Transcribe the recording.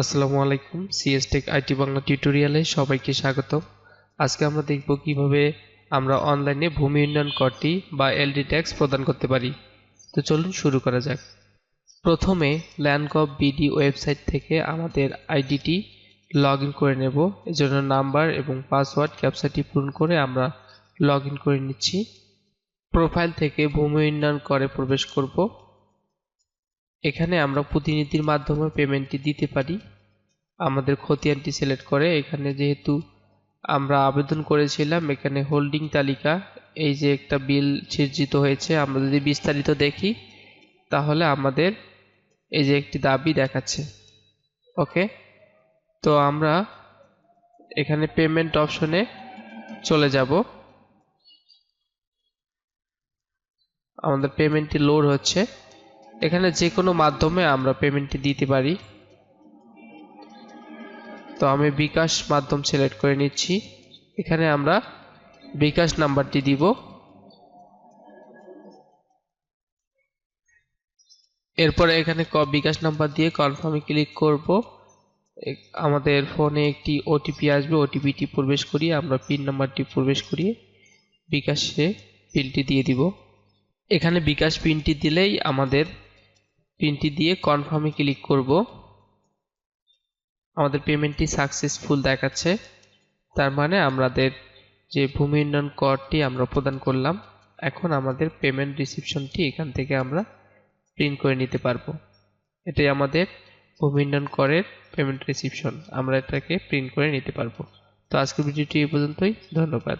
আসসালামু আলাইকুম CS take IT Bangla টিউটোরিয়ালে সবাইকে স্বাগতম। আজকে আমরা দেখব কীভাবে আমরা অনলাইনে ভূমি উন্নয়ন করটি বা এলডি ট্যাক্স প্রদান করতে পারি। তো চলুন শুরু করা যাক। প্রথমে ল্যান্ডগভ বিডি ওয়েবসাইট থেকে আমাদের আইডিটি লগ করে নেব, এজন্য নাম্বার এবং পাসওয়ার্ড ক্যাপচাটি পূরণ করে আমরা লগ করে নিচ্ছি। প্রোফাইল থেকে ভূমি উন্নয়ন করে প্রবেশ করব। এখানে আমরা প্রতিনিধির মাধ্যমে পেমেন্টটি দিতে পারি। আমাদের খতিয়ানটি সিলেক্ট করে এখানে যেহেতু আমরা আবেদন করেছিলাম, এখানে হোল্ডিং তালিকা, এই যে একটা বিল সৃজিত হয়েছে, আমরা যদি বিস্তারিত দেখি, তাহলে আমাদের এই যে একটি দাবি দেখাচ্ছে। ওকে তো আমরা এখানে পেমেন্ট অপশনে চলে যাব। আমাদের পেমেন্টটি লোড হচ্ছে। এখানে যে কোনো মাধ্যমে আমরা পেমেন্টটি দিতে পারি। তো আমি বিকাশ মাধ্যম সিলেক্ট করে নিচ্ছি। এখানে আমরা বিকাশ নাম্বারটি দিব। এরপরে এখানে ক- বিকাশ নাম্বার দিয়ে কনফার্মে ক্লিক করব। আমাদের ফোনে একটি ওটিপি আসবে। ওটিপিটি প্রবেশ করিয়ে আমরা পিন নাম্বারটি প্রবেশ করিয়ে বিকাশে পিনটি দিয়ে দিব। এখানে বিকাশ পিনটি দিলেই আমাদের পিনটি দিয়ে কনফার্মে ক্লিক করব। আমাদের পেমেন্টটি সাকসেসফুল দেখাচ্ছে। তার মানে আমাদের যে ভূমি উন্নয়ন করটি আমরা প্রদান করলাম, এখন আমাদের পেমেন্ট রিসিপশনটি এখান থেকে আমরা প্রিন্ট করে নিতে পারব। এটাই আমাদের ভূমি উন্নয়ন করের পেমেন্ট রিসিপশন আমরা এটাকে প্রিন্ট করে নিতে পারব। তো আজকের ভিডিওটি এই পর্যন্তই। ধন্যবাদ।